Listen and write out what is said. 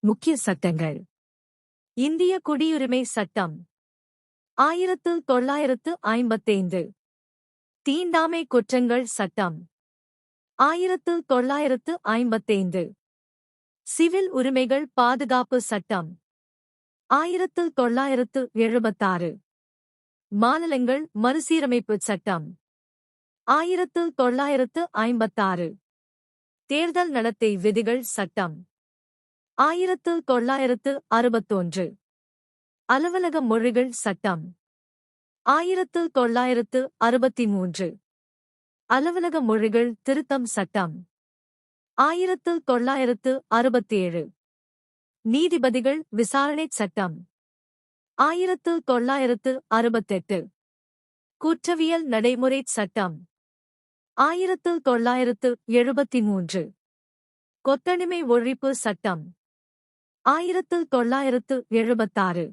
முக்கிய சட்டங்கள். இந்திய குடியுரிமை சட்டம். ஆயிரத்து தொள்ளாயிரத்து ஐம்பத்தைந்து. தீண்டாமை குற்றங்கள் சட்டம். ஆயிரத்து தொள்ளாயிரத்து ஐம்பத்தைந்து. சிவில் உரிமைகள் பாதுகாப்பு சட்டம். ஆயிரத்து தொள்ளாயிரத்து எழுபத்தாறு. மாநிலங்கள் மறுசீரமைப்பு சட்டம். ஆயிரத்து தொள்ளாயிரத்து ஐம்பத்தாறு. தேர்தல் நடத்தை விதிகள் சட்டம். ஆயிரத்து தொள்ளாயிரத்து அறுபத்தொன்று. அலுவலக மொழிகள் சட்டம். ஆயிரத்து தொள்ளாயிரத்து அறுபத்தி மூன்று அலுவலக மொழிகள் திருத்தம் சட்டம். ஆயிரத்து தொள்ளாயிரத்து அறுபத்தேழு. நீதிபதிகள் விசாரணை சட்டம். ஆயிரத்து தொள்ளாயிரத்து அறுபத்தெட்டு. குற்றவியல் நடைமுறை சட்டம். ஆயிரத்து தொள்ளாயிரத்து எழுபத்தி மூன்று கொத்தடிமை ஒழிப்பு சட்டம். ஆயிரத்து தொள்ளாயிரத்து எழுபத்தாறு.